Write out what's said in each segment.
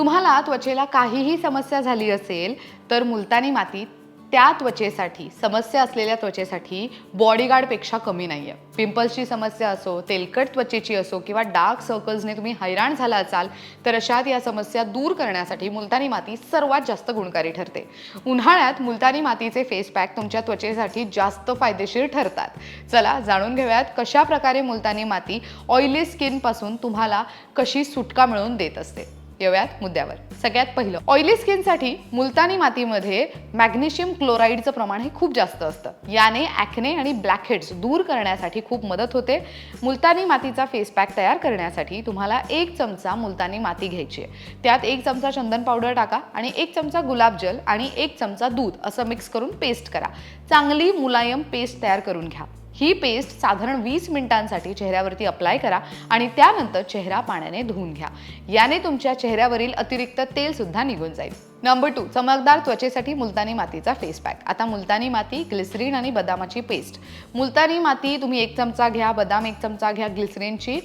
तुम्हाला त्वचेला काहीही समस्या झाली असेल तर मुलतानी माती त्या त्वचेसाठी समस्या असलेल्या त्वचेसाठी बॉडीगार्डपेक्षा कमी नाही आहे पिंपल्सची समस्या असो तेलकट त्वचेची असो किंवा डार्क सर्कल्सने तुम्ही हैराण झाला असाल तर अशात या समस्या दूर करण्यासाठी मुलतानी माती सर्वात जास्त गुणकारी ठरते. उन्हाळ्यात मुलतानी मातीचे फेस पॅक तुमच्या त्वचेसाठी जास्त फायदेशीर ठरतात. चला जाणून घेऊयात कशा प्रकारे मुलतानी माती ऑइली स्किनपासून तुम्हाला कशी सुटका मिळवून देत असते. येऊयात मुद्द्यावर. सगळ्यात पहिलं ऑइली स्किनसाठी मुलतानी मातीमध्ये मॅग्नेशियम क्लोराईडचं प्रमाण हे खूप जास्त असतं. याने ॲक्ने आणि ब्लॅकहेड्स दूर करण्यासाठी खूप मदत होते. मुलतानी मातीचा फेस पॅक तयार करण्यासाठी तुम्हाला एक चमचा मुलतानी माती घ्यायची आहे. त्यात एक चमचा चंदन पावडर टाका आणि एक चमचा गुलाबजल आणि एक चमचा दूध असं मिक्स करून पेस्ट करा. चांगली मुलायम पेस्ट तयार करून घ्या. ही पेस्ट साधारण वीस मिनिटांसाठी चेहऱ्यावरती अप्लाय करा आणि त्यानंतर चेहरा पाण्याने धुवून घ्या. याने तुमच्या चेहऱ्यावरील अतिरिक्त तेलसुद्धा निघून जाईल. नंबर टू चमकदार त्वचेसाठी मुलतानी मातीचा फेस पॅक आता मुलतानी माती ग्लिसरीन आणि बदामाची पेस्ट मुलतानी माती तुम्ही एक चमचा घ्या बदाम एक चमचा घ्या ग्लिसरीनची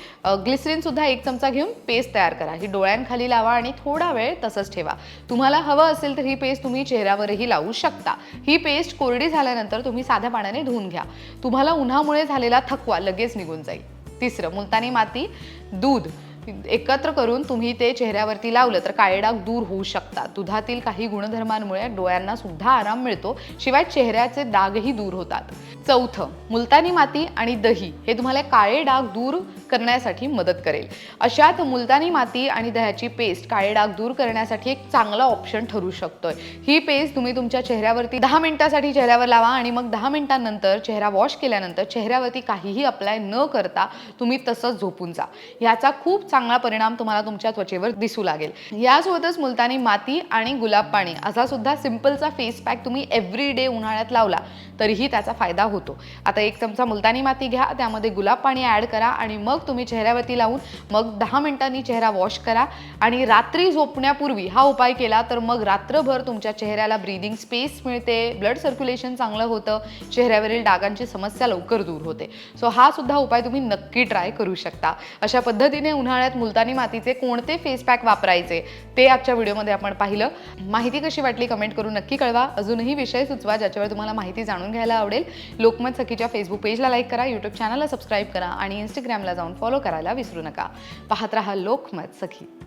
ग्लिसरीन सुद्धा एक चमचा घेऊन पेस्ट तयार करा. ही डोळ्यांखाली लावा आणि थोडा वेळ तसंच ठेवा. तुम्हाला हवं असेल तर ही पेस्ट तुम्ही चेहऱ्यावरही लावू शकता. ही पेस्ट कोरडी झाल्यानंतर तुम्ही साध्या पाण्याने धुवून घ्या. तुम्हाला उन्हामुळे झालेला थकवा लगेच निघून जाईल. तिसरं मुलतानी माती दूध. एकत्र करून तुम्ही ते चेहऱ्यावरती लावलं तर काळे डाग दूर होऊ शकतात. दुधातील काही गुणधर्मांमुळे डोळ्यांना सुद्धा आराम मिळतो. शिवाय चेहऱ्याचे डागही दूर होतात. चौथं मुलतानी माती आणि दही. हे तुम्हाला काळे डाग दूर करण्यासाठी मदत करेल. अशात मुलतानी माती आणि दह्याची पेस्ट काळे डाग दूर करण्यासाठी एक चांगला ऑप्शन ठरू शकतोय. ही पेस्ट तुम्ही तुमच्या चेहऱ्यावरती दहा मिनिटासाठी चेहऱ्यावर लावा आणि मग दहा मिनिटांनंतर चेहरा वॉश केल्यानंतर चेहऱ्यावरती काहीही अप्लाय न करता तुम्ही तसंच झोपून जा. ह्याचा खूप चांगला परिणाम तुम्हाला तुमच्या त्वचेवर दिसू लागेल. यासोबतच मुलतानी माती आणि गुलाब पाणी असा सुद्धा सिम्पलचा फेस पॅक तुम्ही एव्हरी डे उन्हाळ्यात लावला तरीही त्याचा फायदा होतो. आता एक चमचा मुलतानी माती घ्या त्यामध्ये गुलाब पाणी ॲड करा आणि मग मग तुम्ही चेहऱ्यावरती लावून मग दहा मिनिटांनी चेहरा वॉश करा. आणि रात्री झोपण्यापूर्वी हा उपाय केला तर मग रात्रभर तुमच्या चेहऱ्याला ब्रीदिंग स्पेस मिळते. ब्लड सर्क्युलेशन चांगलं होतं. चेहऱ्यावरील डागांची समस्या लवकर दूर होते. सो हा सुद्धा उपाय तुम्ही नक्की ट्राय करू शकता. अशा पद्धतीने उन्हाळ्यात मुलतानी मातीचे कोणते फेस पॅक वापरायचे ते आजच्या व्हिडिओमध्ये आपण पाहिलं. माहिती कशी वाटली कमेंट करून नक्की कळवा. अजूनही विषय सुचवा ज्याच्यावर तुम्हाला माहिती जाणून घ्यायला आवडेल. लोकमत सखीच्या फेसबुक पेजला लाईक करा यूट्यूब चॅनलला सबस्क्राईब करा आणि इंस्टाग्रामला जाऊन जाऊन फॉलो करायला विसरू नका. पाहत रहा लोकमत सखी.